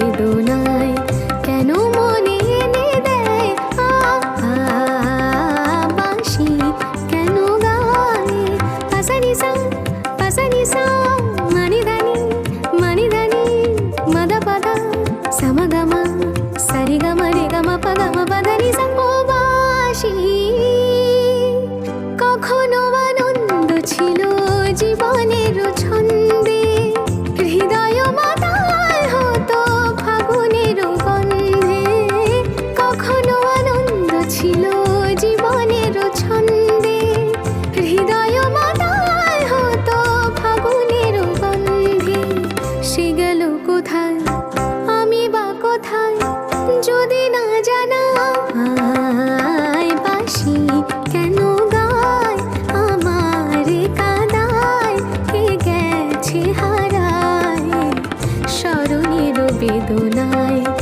বেদনা সে গেল কোথায়? আমি বা কোথায়? যদি না জানা বাসি কেন গায়? আমার কাদায় গেছে হারায়? স্মরণের বেদনায়